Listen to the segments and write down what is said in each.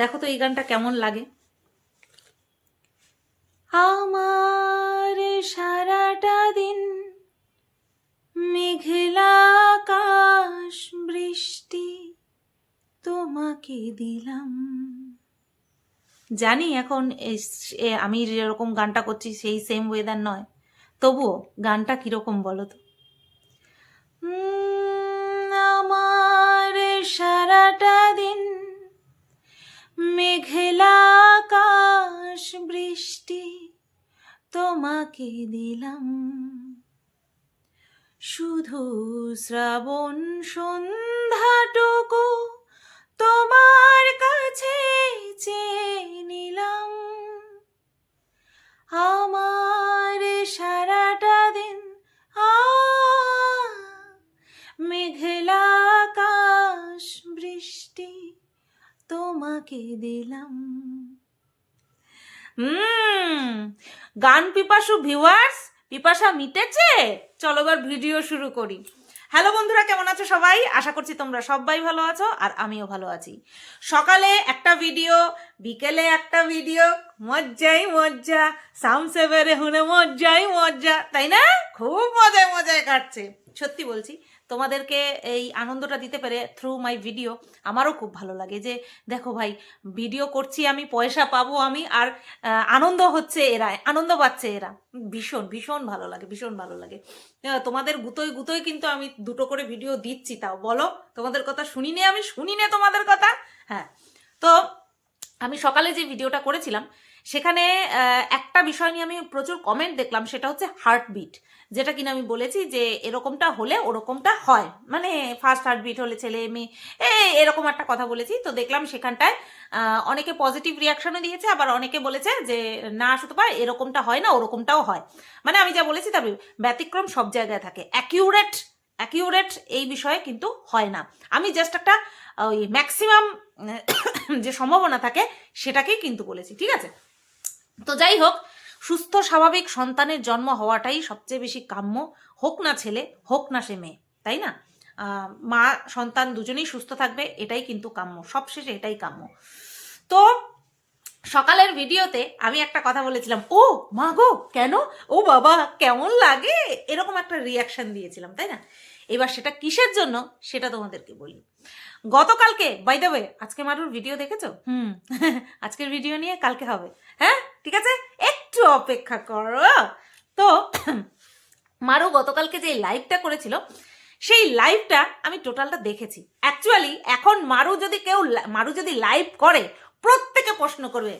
দেখো তো এই গানটা কেমন লাগে? আমার সারাটা দিন মেঘলা আকাশ বৃষ্টি তোমাকে দিলাম। জানি এখন আমি যেরকম গানটা করছি সেই সেম ওয়েদার নয়। তবুও গানটা কীরকম বলো তো? আমার সারাটা দিন মেঘলা আকাশ বৃষ্টি তোমাকে দিলাম। শুধু শ্রাবণ সন্ধ্যাটুকু গান পিপাসু ভিউয়ার্স, পিপাসা মিটেছে? চলো এবার ভিডিও শুরু করি। হ্যালো বন্ধুরা, কেমন আছো সবাই? আশা করছি তোমরা সবাই ভালো আছো আর আমিও ভালো আছি। সকালে একটা ভিডিও, বিকেলে একটা ভিডিও, মজ্জাই মজ্জা সামসেবেরে হুনে মজ্জাই মজ্জা, তাই না? খুব মজায় মজায় কাটছে। সত্যি বলছি তোমাদেরকে এই আনন্দটা দিতে পেরে থ্রু মাই ভিডিও আমারও খুব ভালো লাগে যে, দেখো ভাই ভিডিও করছি আমি, পয়সা পাবো আমি, আর আনন্দ হচ্ছে এরা, আনন্দ পাচ্ছে এরা। ভীষণ ভীষণ ভালো লাগে, ভীষণ ভালো লাগে। তোমাদের গুতোয় গুতোয় কিন্তু আমি দুটো করে ভিডিও দিচ্ছি তাও, বলো? তোমাদের কথা শুনি নে আমি শুনি নে তোমাদের কথা? হ্যাঁ। তো, আমি সকালে যে ভিডিওটা করেছিলাম, সেখানে একটা বিষয় নিয়ে আমি প্রচুর কমেন্ট দেখলাম, সেটা হচ্ছে হার্টবিট যেটা কিনা আমি বলেছি যে এরকমটা হলে ওরকমটা হয়। মানে ফার্স্ট হার্টবিট হলে ছেলে মেয়ে, এ এরকম একটা কথা বলেছি। তো দেখলাম সেখানটায় অনেকে পজিটিভ রিয়াকশনও দিয়েছে, আবার অনেকে বলেছে যে না শুধু পায় এরকমটা হয় না, ওরকমটাও হয়। মানে আমি যা বলেছি তবে ব্যতিক্রম সব জায়গায় থাকে। অ্যাকিউরেট অ্যাকিউরেট এই বিষয়ে কিন্তু হয় না। আমি জাস্ট একটা, ওই ম্যাক্সিমাম যে সম্ভাবনা থাকে, সেটাকেই কিন্তু বলেছি, ঠিক আছে? তো যাই হোক সুস্থ, স্বাভাবিক সন্তানের জন্ম হওয়াটাই সবচেয়ে বেশি কাম্য। হোক না ছেলে, হোক না সে মেয়ে, তাই না? মা, সন্তান দুজনেই সুস্থ থাকবে, এটাই কিন্তু কাম্য। সবশেষে এটাই কাম্য। তো সকালের ভিডিওতে আমি একটা কথা বলেছিলাম, ও, মা গো, কেন? ও বাবা, কেমন লাগে? এরকম একটা রিয়াকশন দিয়েছিলাম, তাই না? এবার সেটা কিসের জন্য? সেটা তোমাদেরকে বলি। গতকালকে বাই ওয়ে আজকে মারুর ভিডিও দেখেছ? হুম। আজকের ভিডিও নিয়ে কালকে হবে। হ্যাঁ? ঠিক আছে? একটু অপেক্ষা করো। তো মারু গতকালকে যে লাইভটা করেছিল সেই লাইভটা আমি টোটালটা দেখেছি। অ্যাকচুয়ালি এখন মারু যদি কেউ মারু যদি লাইভ করে প্রত্যেকে প্রশ্ন করবে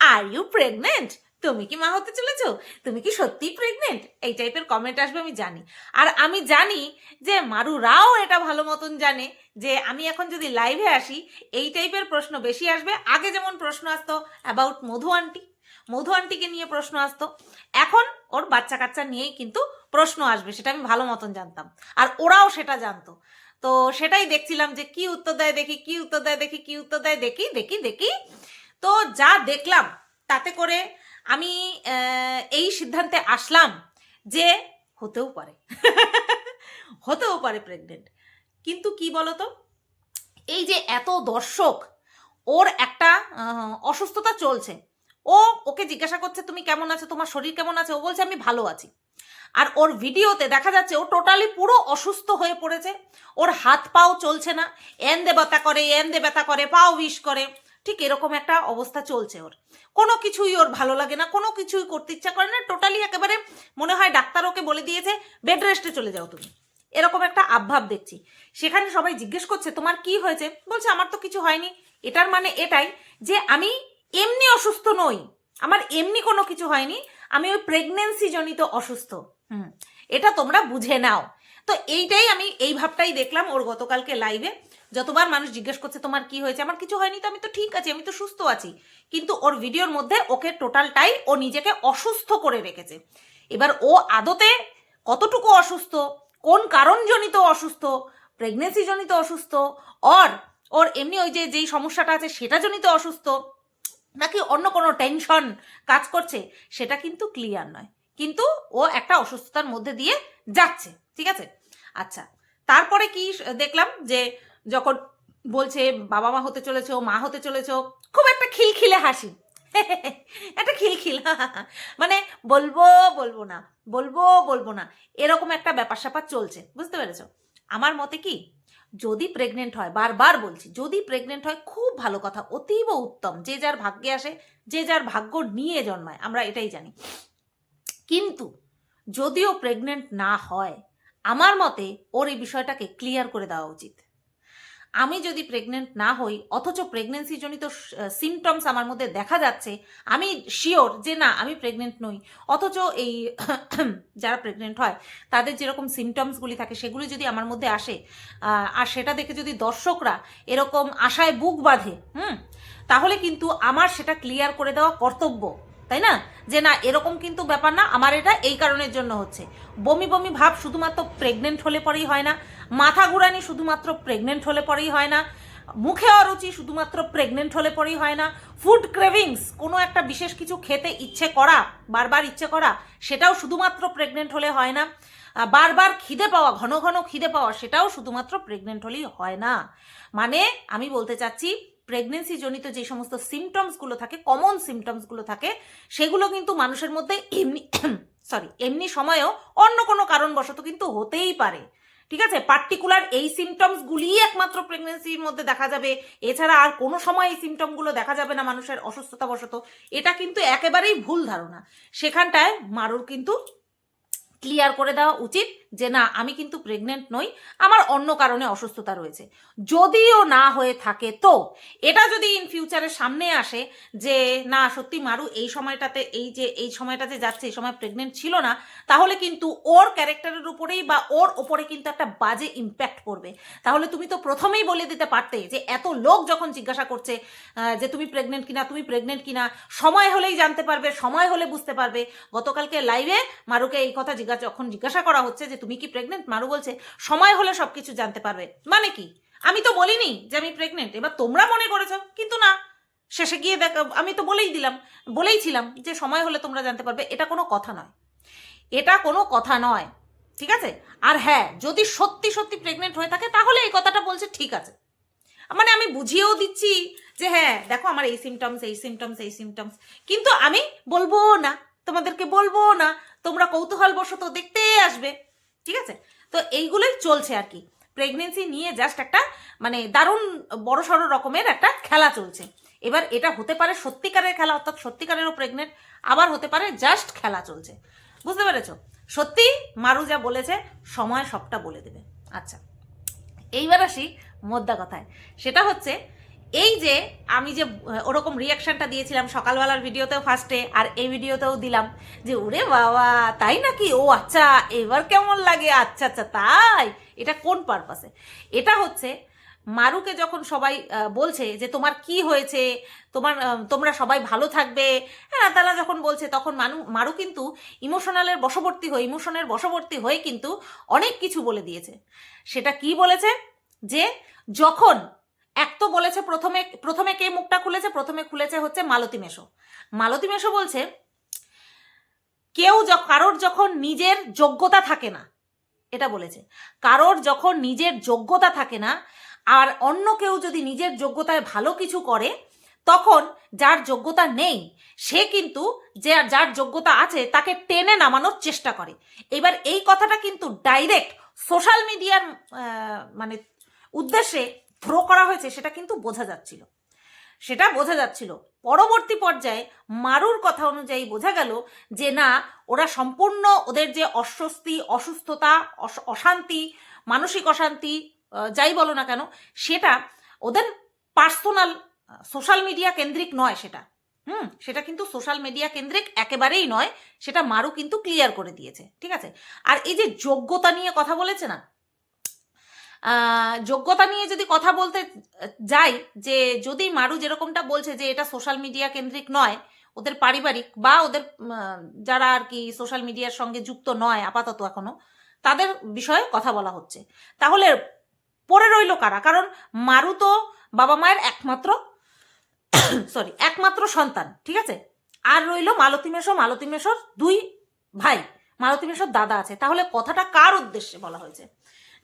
আর ইউ প্রেগনেন্ট তুমি কি মা হতে চলেছো? তুমি কি সত্যিই প্রেগনেন্ট এই টাইপের কমেন্ট আসবে আমি জানি। আর আমি জানি যে মারুরাও এটা ভালো মতন জানে যে আমি এখন যদি লাইভে আসি, এই টাইপের প্রশ্ন বেশি আসবে। আগে যেমন প্রশ্ন আসতো অ্যাবাউট মধু আন্টি মধু আন্টিকে নিয়ে প্রশ্ন আসতো। এখন ওর বাচ্চা কাচ্চা নিয়েই কিন্তু প্রশ্ন আসবে, সেটা আমি ভালো মতন জানতাম। আর ওরাও সেটা জানতো। তো সেটাই দেখছিলাম যে কি উত্তর দেয় দেখি, কি উত্তর দেয় দেখি, কি উত্তর দেয় দেখি দেখি দেখি। তো যা দেখলাম, তাতে করে আমি এই সিদ্ধান্তে আসলাম যে হতেও পারে। হতেও পারে প্রেগনেন্ট কিন্তু কি বলতো? এই যে এত দর্শক, ওর একটা অসুস্থতা চলছে। ও ওকে জিজ্ঞাসা করছে, তুমি কেমন আছো? তোমার শরীর কেমন আছে? ও বলছে, আমি ভালো আছি। আর ওর ভিডিওতে দেখা যাচ্ছে, ও টোটালি পুরো অসুস্থ হয়ে পড়েছে। ওর হাত পাও চলছে না। এন্দে ব্যথা করে, এন্দে ব্যথা করে, পাও বিষ করে। ঠিক এরকম একটা অবস্থা চলছে ওর। কোনো কিছুই ওর ভালো লাগে না, কোনো কিছুই করতে ইচ্ছা করে না টোটালি একেবারে মনে হয় ডাক্তার ওকে বলে দিয়েছে বেড রেস্টে চলে যাও তুমি। এরকম একটা আভাব দেখছি। সেখানে সবাই জিজ্ঞেস করছে, তোমার কি হয়েছে? বলছে, আমার তো কিছু হয়নি। এটার মানে এটাই যে আমি এমনি অসুস্থ নই। আমার এমনি কোনো কিছু হয়নি, আমি ওই প্রেগনেন্সি জনিত অসুস্থ। হুম, এটা তোমরা বুঝে নাও। তো এইটাই আমি, এই ভাবটাই দেখলাম ওর গতকালকে লাইভে যতবার মানুষ জিজ্ঞেস করছে, তোমার কি হয়েছে? আমার কিছু হয়নি তো, আমি তো ঠিক আছি, আমি তো সুস্থ আছি। কিন্তু ওর ভিডিওর মধ্যে ওকে টোটালটাই ও নিজেকে অসুস্থ করে রেখেছে। এবার ও আদতে কতটুকু অসুস্থ, কোন কারণজনিত অসুস্থ প্রেগনেন্সি জনিত অসুস্থ অর ওর এমনি ওই যে, যেই সমস্যাটা আছে সেটা জনিত অসুস্থ, নাকি অন্য কোনো টেনশন কাজ করছে, সেটা কিন্তু ক্লিয়ার নয়। কিন্তু ও একটা অসুস্থতার মধ্যে দিয়ে যাচ্ছে, ঠিক আছে? আচ্ছা তারপরে কি দেখলাম যে যখন বলছে বাবা মা হতে চলেছ মা হতে চলেছ খুব একটা খিলখিলে হাসি। একটা খিলখিল। মানে বলব বলব না, বলব বলব না, এরকম একটা ব্যাপার স্যাপার চলছে, বুঝতে পেরেছ? আমার মতে কি, যদি প্রেগনেন্ট হয়, বারবার বলছি, যদি প্রেগনেন্ট হয়, খুব ভালো কথা, অতীব উত্তম, যে যার ভাগ্যে আসে, যে যার ভাগ্য নিয়ে জন্মায়, আমরা এটাই জানি। কিন্তু যদিও প্রেগনেন্ট না হয়, আমার মতে ওর এই বিষয়টাকে ক্লিয়ার করে দেওয়া উচিত। আমি যদি প্রেগনেন্ট না হই, অথচ প্রেগনেন্সি জনিত সিমটমস আমার মধ্যে দেখা যাচ্ছে, আমি শিওর যে না, আমি প্রেগনেন্ট নই। অথচ এই যারা প্রেগনেন্ট হয়, তাদের যেরকম সিমটমসগুলি থাকে, সেগুলি যদি আমার মধ্যে আসে আর সেটা দেখে যদি দর্শকরা এরকম আশায় বুক বাঁধে, হুম, তাহলে কিন্তু আমার সেটা ক্লিয়ার করে দেওয়া কর্তব্য। তাই না? যে না, এরকম কিন্তু ব্যাপার না, আমার এটা এই কারণের জন্য হচ্ছে। বমি বমি ভাব শুধুমাত্র প্রেগনেন্ট হলে পরেই হয় না, মাথা ঘুরানি শুধুমাত্র প্রেগনেন্ট হলে পরেই হয় না, মুখে অরুচি শুধুমাত্র প্রেগনেন্ট হলে পরেই হয় না ফুড ক্রেভিংস কোনো একটা বিশেষ কিছু খেতে ইচ্ছে করা, বারবার ইচ্ছে করা, সেটাও শুধুমাত্র প্রেগনেন্ট হলে হয় না বারবার খিদে পাওয়া, ঘন ঘন খিদে পাওয়া, সেটাও শুধুমাত্র প্রেগনেন্ট হলেই হয় না। মানে আমি বলতে চাচ্ছি প্রেগনেন্সি জনিত যে সমস্ত সিমটমসগুলো থাকে কমন সিমটমসগুলো থাকে, সেগুলো কিন্তু মানুষের মধ্যে এমনি সরি এমনি সময়েও অন্য কোনো কারণবশত কিন্তু হতেই পারে। ঠিক আছে? পার্টিকুলার এই সিমটমসগুলিই একমাত্র প্রেগনেন্সির মধ্যে দেখা যাবে। এছাড়া আর কোনো সময় এই সিমটমগুলো দেখা যাবে না মানুষের অসুস্থতাবশত। এটা কিন্তু একেবারেই ভুল ধারণা। সেখানটায় মারুর কিন্তু ক্লিয়ার করে দেওয়া উচিত যে না, আমি কিন্তু প্রেগনেন্ট নই, আমার অন্য কারণে অসুস্থতা রয়েছে। যদিও না হয়ে থাকে তো, এটা যদি ইন ফিউচারের সামনে আসে যে না, সত্যি মারু, এই সময়টাতে, এই যে, এই সময়টাতে যাচ্ছে, এই সময় প্রেগনেন্ট ছিল না, তাহলে কিন্তু ওর ক্যারেক্টারের উপরেই বা ওর ওপরে কিন্তু একটা বাজে ইম্প্যাক্ট পড়বে। তাহলে তুমি তো প্রথমেই বলে দিতে পারতে যে এত লোক যখন জিজ্ঞাসা করছে যে তুমি প্রেগনেন্ট কিনা, তুমি প্রেগনেন্ট কিনা, সময় হলেই জানতে পারবে, সময় হলে বুঝতে পারবে। গতকালকে লাইভে মারুকে এই কথা জিজ্ঞাসা যখন জিজ্ঞাসা করা হচ্ছে যে তুমি কি প্রেগনেন্ট মারু বলছে, সময় হলে সবকিছু জানতে পারবে। মানে কি? আমি তো বলিনি যে আমি প্রেগনেন্ট এবার তোমরা মনে করেছ, কিন্তু না। শেষে গিয়ে দেখ, আমি তো বলেই দিলাম, বলেই ছিলাম যে সময় হলে তোমরা জানতে পারবে, এটা কোনো কথা নয়। এটা কোনো কথা নয়, ঠিক আছে? আর হ্যাঁ যদি সত্যি সত্যি প্রেগনেন্ট হয়ে থাকে, তাহলে এই কথাটা বলছে, ঠিক আছে। মানে আমি বুঝিয়েও দিচ্ছি যে হ্যাঁ দেখো আমার এই সিমটমস এই সিমটমস এই সিমটমস কিন্তু আমি বলব না, তোমাদেরকে বলব না তোমরা কৌতূহল বশত দেখতে আসবে, ঠিক আছে? তো এইগুলোই চলছে আর কি। প্রেগনেন্সি নিয়ে জাস্ট একটা মানে দারুণ বড় সড়ো রকমের একটা খেলা চলছে। এবার এটা হতে পারে সত্যিকারের খেলা, অর্থাৎ সত্যিকারেরও প্রেগনেন্ট আবার হতে পারে জাস্ট খেলা চলছে। বুঝতে পেরেছ? সত্যি মারু যা বলেছে, সময় সবটা বলে দেবে। আচ্ছা এইবার আসি মোদ্দা কথায়। সেটা হচ্ছে এই যে আমি যে ওরকম রিয়াকশনটা দিয়েছিলাম সকালবেলার ভিডিওতেও ফার্স্টে আর এই ভিডিওতেও দিলাম যে, ওরে বাবা, তাই নাকি? ও আচ্ছা এবার কেমন লাগে? আচ্ছা আচ্ছা তাই। এটা কোন পারপাসে এটা হচ্ছে, মারুকে যখন সবাই বলছে যে, তোমার কি হয়েছে? তোমার তোমরা সবাই ভালো থাকবে? হ্যাঁ তারা যখন বলছে, তখন মানু, মারু কিন্তু ইমোশনালের বশবর্তী হয়ে ইমোশনের বশবর্তী হয়ে কিন্তু অনেক কিছু বলে দিয়েছে। সেটা কি বলেছে? যে, যখন এক তো বলেছে প্রথমে প্রথমে কে মুখটা খুলেছে? প্রথমে খুলেছে হচ্ছে মালতী মেশো। মালতী মেশো বলছে, কেউ কারোর যখন নিজের যোগ্যতা থাকে না, এটা বলেছে, কারোর যখন নিজের যোগ্যতা থাকে না, আর অন্য কেউ যদি নিজের যোগ্যতায় ভালো কিছু করে, তখন যার যোগ্যতা নেই, সে কিন্তু যে, যার যোগ্যতা আছে, তাকে টেনে নামানোর চেষ্টা করে। এবার এই কথাটা কিন্তু ডাইরেক্ট সোশ্যাল মিডিয়ার মানে উদ্দেশ্যে থ্রো করা হয়েছে সেটা কিন্তু বোঝা যাচ্ছিল। সেটা বোঝা যাচ্ছিল। পরবর্তী পর্যায়ে মারুর কথা অনুযায়ী বোঝা গেল যে না, ওরা সম্পূর্ণ ওদের যে অস্বস্তি, অসুস্থতা অশান্তি, মানসিক অশান্তি যাই বলো না কেন, সেটা ওদের পার্সোনাল, সোশ্যাল মিডিয়া কেন্দ্রিক নয় সেটা। হুম, সেটা কিন্তু সোশ্যাল মিডিয়া কেন্দ্রিক একেবারেই নয়, সেটা মারু কিন্তু ক্লিয়ার করে দিয়েছে। ঠিক আছে? আর এই যে যোগ্যতা নিয়ে কথা বলেছে না যোগ্যতা নিয়ে যদি কথা বলতে যাই, যে যদি মারু যেরকমটা বলছে যে এটা সোশ্যাল মিডিয়া কেন্দ্রিক নয়, ওদের পারিবারিক বা ওদের যারা আর কি সোশ্যাল মিডিয়ার সঙ্গে যুক্ত নয় আপাতত এখনও, তাদের বিষয়ে কথা বলা হচ্ছে। তাহলে পড়ে রইল কারা? কারণ মারু তো বাবা মায়ের একমাত্র সরি একমাত্র সন্তান, ঠিক আছে? আর রইল মালতী মেশো, মালতী মেশোর দুই ভাই। মালতী মেশোর দাদা আছে। তাহলে কথাটা কার উদ্দেশ্যে বলা হয়েছে?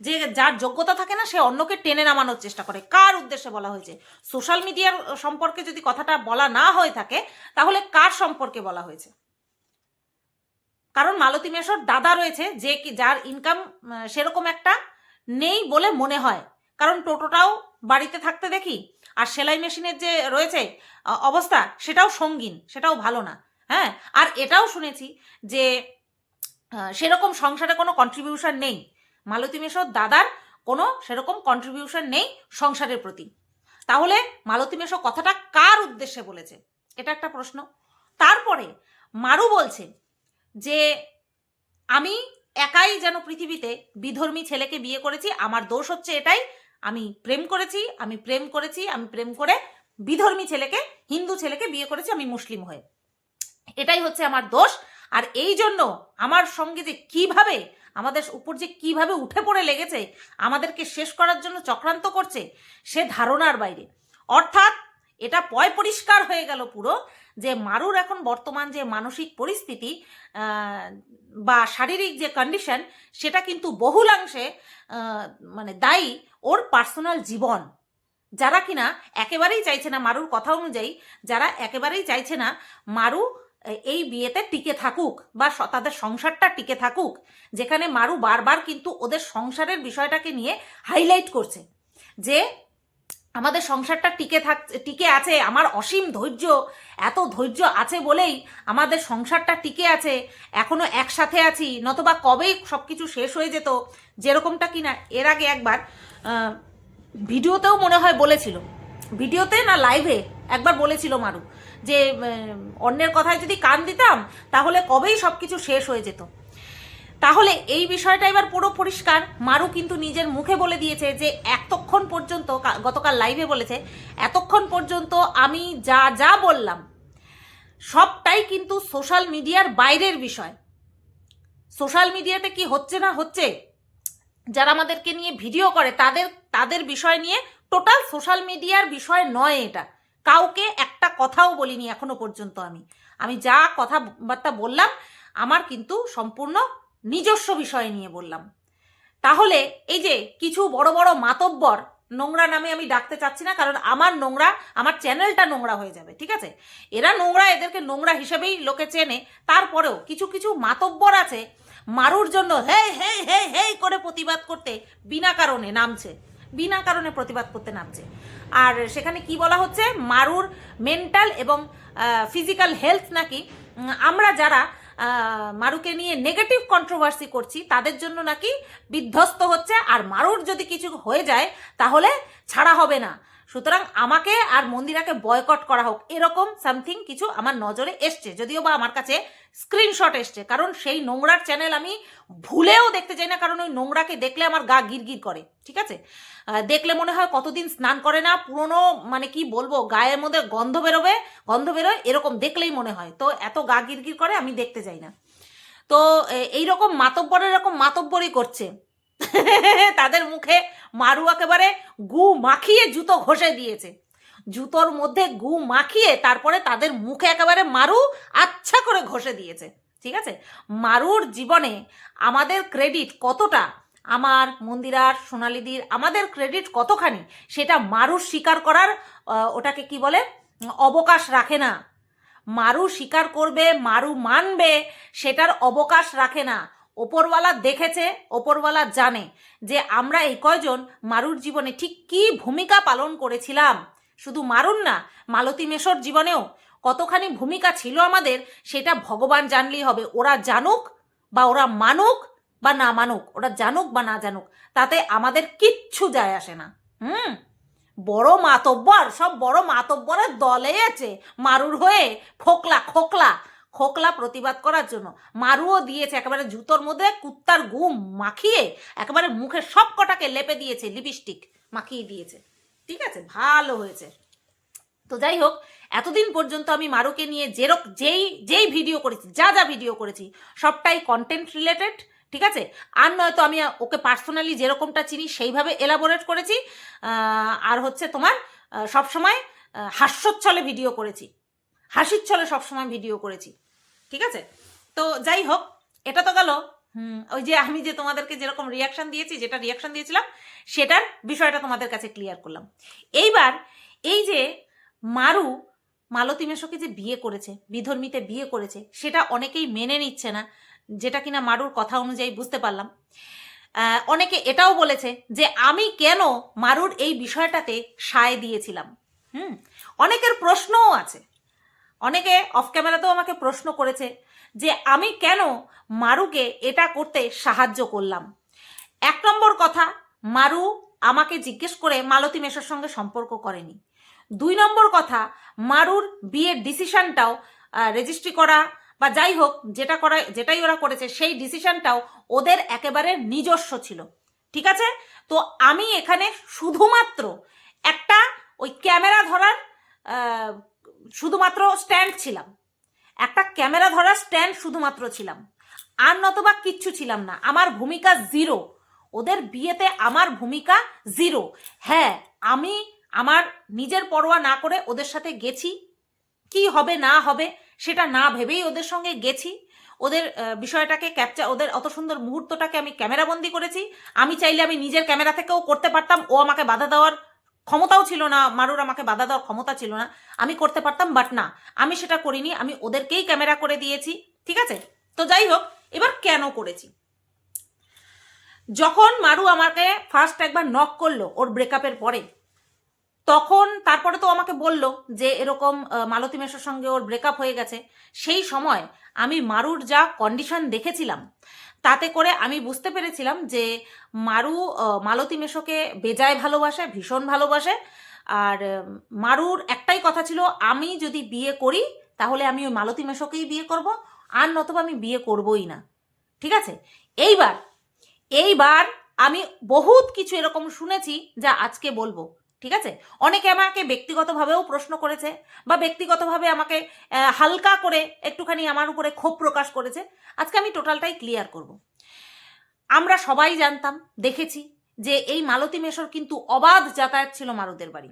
যে যার যোগ্যতা থাকে না, সে অন্যকে টেনে নামানোর চেষ্টা করে। কার উদ্দেশ্যে বলা হয়েছে? সোশ্যাল মিডিয়ার সম্পর্কে যদি কথাটা বলা না হয়ে থাকে, তাহলে কার সম্পর্কে বলা হয়েছে? কারণ মালতী মেশর দাদা রয়েছে, যে কি যার ইনকাম সেরকম একটা নেই বলে মনে হয়। কারণ টোটোটাও বাড়িতে থাকতে দেখি, আর সেলাই মেশিনের যে রয়েছে অবস্থা, সেটাও সঙ্গীন, সেটাও ভালো না। হ্যাঁ? আর এটাও শুনেছি যে সেরকম সংসারে কোনো কন্ট্রিবিউশন নেই। মালতী মেশর দাদার কোনো সেরকম কন্ট্রিবিউশন নেই সংসারের প্রতি। তাহলে মালতী মেশো কথাটা কার উদ্দেশ্যে বলেছে? এটা একটা প্রশ্ন। তারপরে মারু বলছে যে, আমি একাই যেন পৃথিবীতে বিধর্মী ছেলেকে বিয়ে করেছি, আমার দোষ হচ্ছে এটাই। আমি প্রেম করেছি, আমি প্রেম করেছি, আমি প্রেম করে বিধর্মী ছেলেকে, হিন্দু ছেলেকে বিয়ে করেছি, আমি মুসলিম হয়ে। এটাই হচ্ছে আমার দোষ। আর এই জন্য আমার সঙ্গে যে কীভাবে, আমাদের উপর যে কীভাবে উঠে পড়ে লেগেছে, আমাদেরকে শেষ করার জন্য চক্রান্ত করছে, সে ধারণার বাইরে। অর্থাৎ এটা পয় পরিষ্কার হয়ে গেল পুরো যে মারুর এখন বর্তমান যে মানসিক পরিস্থিতি বা শারীরিক যে কন্ডিশন সেটা কিন্তু বহুলাংশে মানে দায়ী ওর পার্সোনাল জীবন। যারা কিনা একেবারেই চাইছে না মারুর কথা অনুযায়ী, যারা একেবারেই চাইছে না মারু এই বিয়েতে টিকে থাকুক বা তাদের সংসারটা টিকে থাকুক, যেখানে মারু বারবার কিন্তু ওদের সংসারের বিষয়টাকে নিয়ে হাইলাইট করছে যে আমাদের সংসারটা টিকে থাক, টিকে আছে, আমার অসীম ধৈর্য, এত ধৈর্য আছে বলেই আমাদের সংসারটা টিকে আছে, এখনও একসাথে আছি, নতবা কবেই সব কিছু শেষ হয়ে যেত, যেরকমটা কিনা এর আগে একবার ভিডিওতেও মনে হয় বলেছিল, ভিডিওতে না লাইভে একবার বলেছিল মারু যে অন্যের কথায় যদি কান দিতাম, তাহলে কবেই সব কিছু শেষ হয়ে যেত। তাহলে এই বিষয়টা এবার পুরো পরিষ্কার। মারু কিন্তু নিজের মুখে বলে দিয়েছে যে, এতক্ষণ পর্যন্ত গতকাল লাইভে বলেছে, এতক্ষণ পর্যন্ত আমি যা যা বললাম, সবটাই কিন্তু সোশ্যাল মিডিয়ার বাইরের বিষয়। সোশ্যাল মিডিয়াতে কি হচ্ছে না হচ্ছে, যারা আমাদেরকে নিয়ে ভিডিও করে, তাদের তাদের বিষয় নিয়ে টোটাল সোশ্যাল মিডিয়ার বিষয় নয় এটা। কাউকে একটা কথাও বলিনি এখনও পর্যন্ত আমি। আমি যা কথাবার্তা বললাম, আমার কিন্তু সম্পূর্ণ নিজস্ব বিষয় নিয়ে বললাম। তাহলে এই যে কিছু বড় বড় মাতব্বর নোংরা নামে আমি ডাকতে চাচ্ছি না, কারণ আমার নোংরা, আমার চ্যানেলটা নোংরা হয়ে যাবে, ঠিক আছে? এরা নোংরা, এদেরকে নোংরা হিসেবেই লোকে চেনে। তারপরেও কিছু কিছু মাতব্বর আছে মারুর জন্য হেই হেই হেই হেই করে প্রতিবাদ করতে, বিনা কারণে নামছে। বিনা কারণে প্রতিবাদ করতে নামছে। আর সেখানে কি বলা হচ্ছে? মারুর মেন্টাল এবং ফিজিক্যাল হেলথ নাকি আমরা যারা মারুকে নিয়ে নেগেটিভ কন্ট্রোভার্সি করছি, তাদের জন্য নাকি বিধ্বস্ত হচ্ছে। আর মারুর যদি কিছু হয়ে যায়, তাহলে ছাড়া হবে না। সুতরাং আমাকে আর মন্দিরাকে বয়কট করা হোক, এরকম সামথিং কিছু আমার নজরে এসছে, যদিও বা আমার কাছে স্ক্রিনশট এসছে, কারণ সেই নোংরার চ্যানেল আমি ভুলেও দেখতে চাই না, কারণ ওই নোংরাকে দেখলে আমার গা গিরগির করে, ঠিক আছে? দেখলে মনে হয় কতদিন স্নান করে না, পুরনো মানে কি বলব, গায়ের মধ্যে গন্ধ বেরোবে, গন্ধ বেরোয়, এরকম দেখলেই মনে হয়। তো এত গা গিরগির করে আমি দেখতে চাই না। তো এইরকম মাতব্বর এরকম মাতব্বরই করছে। তাদের মুখে মারু একেবারে গু মাখিয়ে জুতো ঘষে দিয়েছে। জুতোর মধ্যে গু মাখিয়ে তারপরে তাদের মুখে একেবারে মারু আচ্ছা করে ঘষে দিয়েছে, ঠিক আছে? মারুর জীবনে আমাদের ক্রেডিট কতটা? আমার, মন্দিরার, সোনালিদির, আমাদের ক্রেডিট কতখানি? সেটা মারুর স্বীকার করার ওটাকে কি বলে? অবকাশ রাখে না। মারু স্বীকার করবে, মারু মানবে, সেটার অবকাশ রাখে না। ওপরওয়ালা দেখেছে, ওপরওয়ালা জানে যে আমরা এই কয়জন মারুর জীবনে ঠিক কি ভূমিকা পালন করেছিলাম। শুধু মারুন না, মালতী মেশর জীবনেও কতখানি ভূমিকা ছিল আমাদের সেটা ভগবান জানলেই হবে। ওরা জানুক বা ওরা মানুক বা না মানুক, ওরা জানুক বা না জানুক, তাতে আমাদের কিচ্ছু যায় আসে না। হুম? বড় মাতব্বর, সব বড় মাতব্বরের দলে আছে। মারুর হয়ে খোকলা খোকলা খোকলা প্রতিবাদ করার জন্য। মারুও দিয়েছে একেবারে জুতোর মধ্যে, কুত্তার গুম মাখিয়ে একেবারে মুখে সব কটাকে লেপে দিয়েছে লিপস্টিক মাখিয়ে দিয়েছে। ঠিক আছে? ভালো হয়েছে। তো যাই হোক, এতদিন পর্যন্ত আমি মারুকে নিয়ে যেরক যেই যেই ভিডিও করেছি, যা যা ভিডিও করেছি, সবটাই কন্টেন্ট রিলেটেড ঠিক আছে? আর নয়তো আমি ওকে পার্সোনালি যেরকমটা চিনি, সেইভাবে এলাবোরেট করেছি। আর হচ্ছে তোমার সবসময় হাস্যোচ্ছলে ভিডিও করেছি। হাসির ছলে সবসময় ভিডিও করেছি। ঠিক আছে? তো যাই হোক, এটা তো গেল। হুম, ওই যে আমি যে তোমাদেরকে যেরকম রিয়াকশন দিয়েছি, যেটা রিয়াকশন দিয়েছিলাম, সেটার বিষয়টা তোমাদের কাছে ক্লিয়ার করলাম। এইবার এই যে মারু, মালতী মেশোকে যে বিয়ে করেছে, বিধর্মীতে বিয়ে করেছে, সেটা অনেকেই মেনে নিচ্ছে না, যেটা কিনা মারুর কথা অনুযায়ী বুঝতে পারলাম। অনেকে এটাও বলেছে যে, আমি কেন মারুর এই বিষয়টাতে সায় দিয়েছিলাম? হুম, অনেকের প্রশ্নও আছে। অনেকে অফ ক্যামেরাতেও আমাকে প্রশ্ন করেছে যে আমি কেন মারুকে এটা করতে সাহায্য করলাম। এক নম্বর কথা, মারু আমাকে জিজ্ঞেস করে মালতী মেশোর সঙ্গে সম্পর্ক করেনি। দুই নম্বর কথা, মারুর বিয়ের ডিসিশনটাও রেজিস্ট্রি করা বা যাই হোক, যেটা করা, যেটাই ওরা করেছে, সেই ডিসিশনটাও ওদের একেবারে নিজস্ব ছিল। ঠিক আছে? তো আমি এখানে শুধুমাত্র একটা ওই ক্যামেরা ধরার শুধুমাত্র স্ট্যান্ড ছিলাম। একটা ক্যামেরা ধরার স্ট্যান্ড শুধুমাত্র ছিলাম। আর নতবা কিচ্ছু ছিলাম না। আমার ভূমিকা জিরো ওদের বিয়েতে আমার ভূমিকা জিরো হ্যাঁ আমি আমার নিজের পরোয়া না করে ওদের সাথে গেছি। কি হবে, না হবে, সেটা না ভেবেই ওদের সঙ্গে গেছি। ওদের বিষয়টাকে ক্যাপচার ওদের অত সুন্দর মুহূর্তটাকে আমি ক্যামেরাবন্দি করেছি। আমি চাইলে আমি নিজের ক্যামেরা থেকেও করতে পারতাম। ও আমাকে বাধা দেওয়ার ক্ষমতাও ছিল না, মারুর আমাকে বাধা দেওয়ার ক্ষমতা ছিল না। আমি করতে পারতাম বাট না। আমি সেটা করিনি, আমি ওদেরকেই ক্যামেরা করে দিয়েছি, ঠিক আছে? তো যাই হোক, এবার কেন করেছি? যখন মারু আমাকে ফার্স্ট একবার নক করল ওর ব্রেকআপের পরে, তখন তারপরে তো আমাকে বলল যে এরকম মালতী মেশোর সঙ্গে ওর ব্রেকআপ হয়ে গেছে। সেই সময় আমি মারুর যা কন্ডিশন দেখেছিলাম তাতে করে আমি বুঝতে পেরেছিলাম যে মারু মালতী মেশোকে বেজায় ভালোবাসে, ভীষণ ভালোবাসে। আর মারুর একটাই কথা ছিল, আমি যদি বিয়ে করি, তাহলে আমি ওই মালতী মেশোকেই বিয়ে করব, আর নতুবা আমি বিয়ে করবই না। ঠিক আছে? এইবার এইবার আমি বহুত কিছু এরকম শুনেছি, যা আজকে বলব। ঠিক আছে? অনেকে আমাকে ব্যক্তিগতভাবেও প্রশ্ন করেছে বা ব্যক্তিগতভাবে আমাকে হালকা করে একটুখানি আমার উপরে ক্ষোভ প্রকাশ করেছে। আজকে আমি টোটালটাই ক্লিয়ার করব। আমরা সবাই জানতাম, দেখেছি যে এই মালতী মেশর কিন্তু অবাধ যাতায়াত ছিল মারুদের বাড়ি।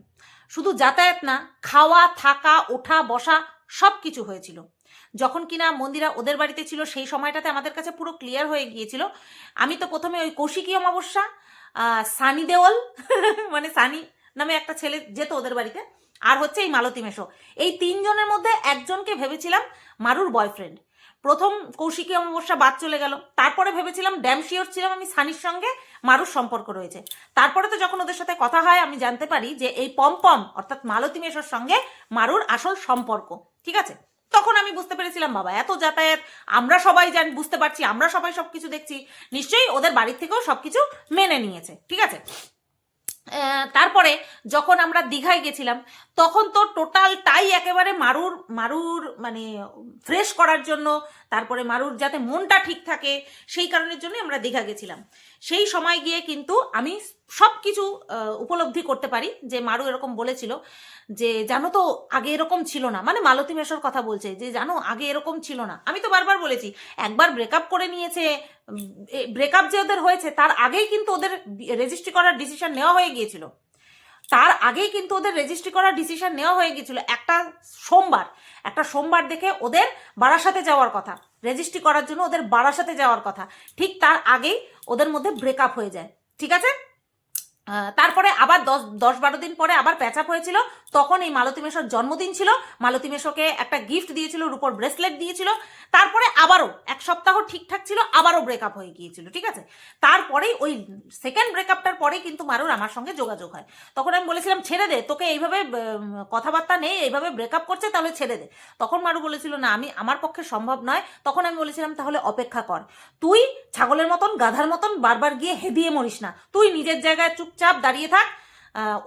শুধু যাতায়াত না, খাওয়া, থাকা, ওঠা, বসা সব কিছু হয়েছিল। যখন কিনা মন্দিরা ওদের বাড়িতে ছিল, সেই সময়টাতে আমাদের কাছে পুরো ক্লিয়ার হয়ে গিয়েছিল। আমি তো প্রথমে ওই কৌশিকী অমাবস্যা সানি দেওয়াল মানে সানি নামে একটা ছেলে যেত ওদের বাড়িতে। আর হচ্ছে এই মালতী মেশো। এই তিনজনের মধ্যে একজনকে ভেবেছিলাম মারুর বয়ফ্রেন্ড প্রথম কৌশিকী অমাবস্যা বাদ চলে গেল। তারপরে ভেবেছিলাম ড্যাম শিওর ছিলাম আমি সানির সঙ্গে মারুর সম্পর্ক রয়েছে। তারপরে তো যখন ওদের সাথে কথা হয়, আমি জানতে পারি যে এই পমপম অর্থাৎ মালতী মেশোর সঙ্গে মারুর আসল সম্পর্ক। ঠিক আছে? তখন আমি বুঝতে পেরেছিলাম, বাবা, এত যাতায়াত, আমরা সবাই জান, বুঝতে পারছি, আমরা সবাই সবকিছু দেখছি। নিশ্চয়ই ওদের বাড়ির থেকেও সবকিছু মেনে নিয়েছে। ঠিক আছে? তারপরে যখন আমরা দীঘায় গেছিলাম, তখন তো টোটালটাই একেবারে মারুর মারুর মানে ফ্রেশ করার জন্য, তারপরে মারুর যাতে মনটা ঠিক থাকে, সেই কারণের জন্য আমরা দীঘা গেছিলাম। সেই সময় গিয়ে কিন্তু আমি সব কিছু উপলব্ধি করতে পারি। যে মারু এরকম বলেছিল যে, জানো তো আগে এরকম ছিল না। মানে মালতী মেশোর কথা বলছে যে, জানো আগে এরকম ছিল না। আমি তো বারবার বলেছি, একবার ব্রেকআপ করে নিয়েছে ব্রেকআপ যে ওদের হয়েছে, তার আগেই কিন্তু ওদের রেজিস্ট্রি করার ডিসিশন নেওয়া হয়ে গিয়েছিল। তার আগেই কিন্তু ওদের রেজিস্ট্রি করার ডিসিশন নেওয়া হয়ে গিয়েছিল একটা সোমবার। একটা সোমবার দেখে ওদের বারাসাতে যাওয়ার কথা। রেজিস্ট্রি করার জন্য ওদের বারাসাতে যাওয়ার কথা। ঠিক তার আগেই ওদের মধ্যে ব্রেকআপ হয়ে যায়। ঠিক আছে? তারপরে আবার দশ দশ বারো দিন পরে আবার প্যাচ হয়েছিল। তখন এই মালতী মেশোর জন্মদিন ছিল। মালতী মেশোকে একটা গিফট দিয়েছিল, রূপর ব্রেসলেট দিয়েছিল। তারপরে আবারও এক সপ্তাহ ঠিকঠাক ছিল, আবারও ব্রেকআপ হয়ে গিয়েছিল, ঠিক আছে? তারপরেই ওই সেকেন্ড ব্রেকআপটার পরেই কিন্তু মারুর আমার সঙ্গে যোগাযোগ হয়। তখন আমি বলেছিলাম, ছেড়ে দে, তোকে এইভাবে কথাবার্তা নেই, এইভাবে ব্রেকআপ করছে, তাহলে ছেড়ে দে। তখন মারু বলেছিল, না, আমি, আমার পক্ষে সম্ভব নয়। তখন আমি বলেছিলাম, তাহলে অপেক্ষা কর। তুই ছাগলের মতন, গাধার মতন বারবার গিয়ে হেদিয়ে মরিস না। তুই নিজের জায়গায় চুপচাপ দাঁড়িয়ে থাক।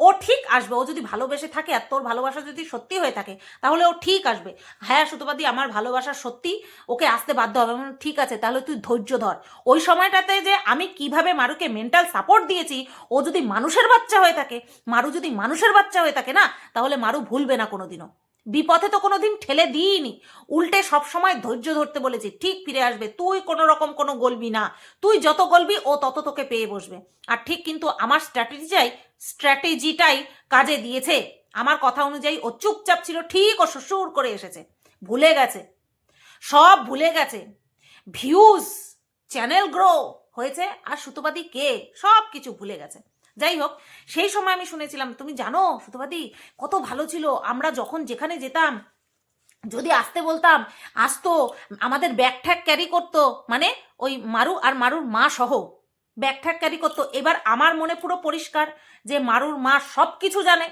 ও ঠিক আসবে। ও যদি ভালোবেসে থাকে আর তোর ভালোবাসা যদি সত্যি হয়ে থাকে, তাহলে ও ঠিক আসবে। হ্যাঁ সুতোবাদী আমার ভালোবাসা সত্যি। ওকে আসতে বাধ্য হবে। ঠিক আছে, তাহলে তুই ধৈর্য ধর। ওই সময়টাতে যে আমি কীভাবে মারুকে মেন্টাল সাপোর্ট দিয়েছি, ও যদি মানুষের বাচ্চা হয়ে থাকে, মারু যদি মানুষের বাচ্চা হয়ে থাকে না, তাহলে মারু ভুলবে না কোনোদিনও। বিপথে তো কোনোদিন ঠেলে দিইনি। উল্টে সবসময় ধৈর্য ধরতে বলেছি, ঠিক ফিরে আসবে, তুই কোনো রকম কোনো গলবি না। তুই যত গলবি, ও তত তোকে পেয়ে বসবে। আর ঠিক কিন্তু আমার স্ট্র্যাটেজিটাই স্ট্র্যাটেজিটাই কাজে দিয়েছে। আমার কথা অনুযায়ী ও চুপচাপ ছিল, ঠিক ও শ্বশুর করে এসেছে। ভুলে গেছে। সব ভুলে গেছে। ভিউজ, চ্যানেল গ্রো হয়েছে, আর সুতোপাতি কে? সব কিছু ভুলে গেছে। যাই হোক, সেই সময় আমি শুনেছিলাম, তুমি জানো সুতোপাতি কত ভালো ছিল, আমরা যখন যেখানে যেতাম, যদি আসতে বলতাম, আসতো, আমাদের ব্যাগ ঠ্যাগ ক্যারি করতো মানে ওই মারু আর মারুর মা সহ ব্যাগ ঠ্যাগ ক্যারি করতো। এবার আমার মনে পুরো পরিষ্কার যে মারুর মা সব কিছু জানে,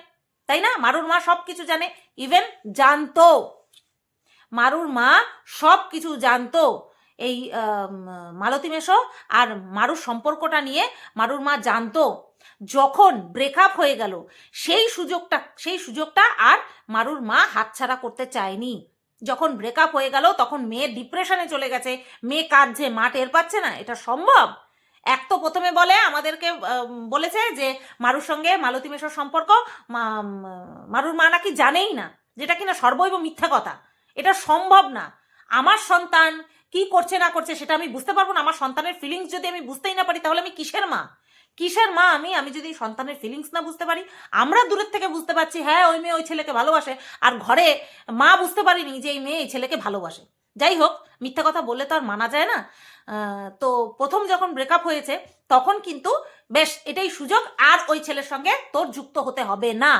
তাই না? মারুর মা সব কিছু জানে ইভেন জানতো। মারুর মা সব কিছু জানতো, এই মালতী মেশো আর মারুর সম্পর্কটা নিয়ে মারুর মা জানতো। যখন ব্রেকআপ হয়ে গেল, সেই সুযোগটা সেই সুযোগটা আর মারুর মা হাতছাড়া করতে চায়নি। যখন ব্রেকআপ হয়ে গেল, তখন মেয়ে ডিপ্রেশনে চলে গেছে। মেয়ে কাঁদছে, মা টের পাচ্ছে না, এটা সম্ভব? এক তো প্রথমে বলে আমাদেরকে বলেছে যে মারুর সঙ্গে মালতী মেশোর সম্পর্ক মারুর মা নাকি জানেই না, যেটা কিনা সর্বৈব মিথ্যা কথা। এটা সম্ভব না। আমার সন্তান কি করছে না করছে সেটা আমি বুঝতে পারব না। আমার সন্তানের ফিলিংস যদি আমি বুঝতেই না পারি, তাহলে আমি কিসের মা? কিসের মা আমি? আমি যদি সন্তানের ফিলিংস না বুঝতে পারি, আমরা দূরের থেকে বুঝতে পারছি হ্যাঁ ওই মেয়ে ওই ছেলেকে ভালোবাসে। আর ঘরে মা বুঝতে পারিনি যে এই মেয়ে এই ছেলেকে ভালোবাসে। যাই হোক, মিথ্যা কথা বললে তো আর মানা যায় না। তো প্রথম যখন ব্রেকআপ হয়েছে, তখন কিন্তু বেশ এটাই সুযোগ, আর ওই ছেলের সঙ্গে তোর যুক্ত হতে হবে না।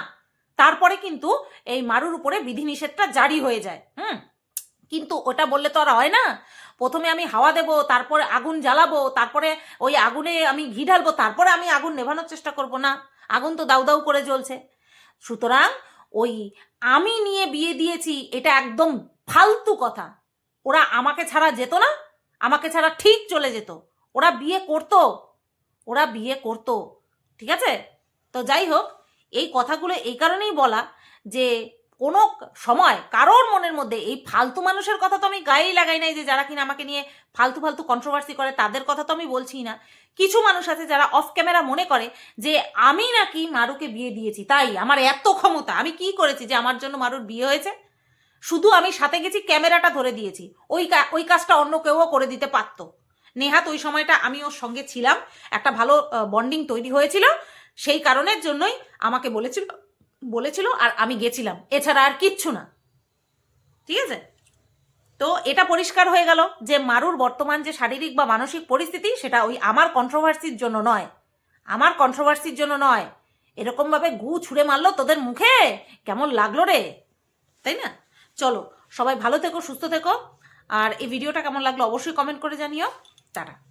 তারপরে কিন্তু এই মারুর উপরে বিধিনিষেধটা জারি হয়ে যায়, হুম? কিন্তু ওটা বললে তো আর হয় না। প্রথমে আমি হাওয়া দেবো, তারপরে আগুন জ্বালাবো, তারপরে ওই আগুনে আমি ঘি ঢালবো, তারপরে আমি আগুন নেভানোর চেষ্টা করব না। আগুন তো দাউ দাউ করে জ্বলছে। সুতরাং ওই আমি নিয়ে বিয়ে দিয়েছি, এটা একদম ফালতু কথা। ওরা আমাকে ছাড়া যেত না, আমাকে ছাড়া ঠিক চলে যেত। ওরা বিয়ে করতো, ওরা বিয়ে করতো, ঠিক আছে? তো যাই হোক, এই কথাগুলো এই কারণেই বলা যে কোনো সময় কারোর মনের মধ্যে, এই ফালতু মানুষের কথা তো আমি গায়েই লাগাই নাই যে যারা কিনা আমাকে নিয়ে ফালতু ফালতু কন্ট্রোভার্সি করে, তাদের কথা তো আমি বলছি না। কিছু মানুষ আছে যারা অফ ক্যামেরা মনে করে যে আমি নাকি মারুকে বিয়ে দিয়েছি, তাই আমার এত ক্ষমতা, আমি কি করেছি যে আমার জন্য মারুর বিয়ে হয়েছে? শুধু আমি সাথে গেছি, ক্যামেরাটা ধরে দিয়েছি, ওই ওই কাজটা অন্য কেউও করে দিতে পারতো। নেহাত ওই সময়টা আমি ওর সঙ্গে ছিলাম, একটা ভালো বন্ডিং তৈরি হয়েছিল, সেই কারণের জন্যই আমাকে বলেছিল বলেছিল আর আমি গেছিলাম। এছাড়া আর কিচ্ছু না। ঠিক আছে? তো এটা পরিষ্কার হয়ে গেল যে মারুর বর্তমান যে শারীরিক বা মানসিক পরিস্থিতি, সেটা ওই আমার কন্ট্রোভার্সির জন্য নয়। আমার কন্ট্রোভার্সির জন্য নয়। এরকমভাবে গু ছুঁড়ে মারলো তোদের মুখে? কেমন লাগল রে? তাই না? চলো, সবাই ভালো থেকো, সুস্থ থেকো। আর এই ভিডিওটা কেমন লাগল অবশ্যই কমেন্ট করে জানিও। টাটা।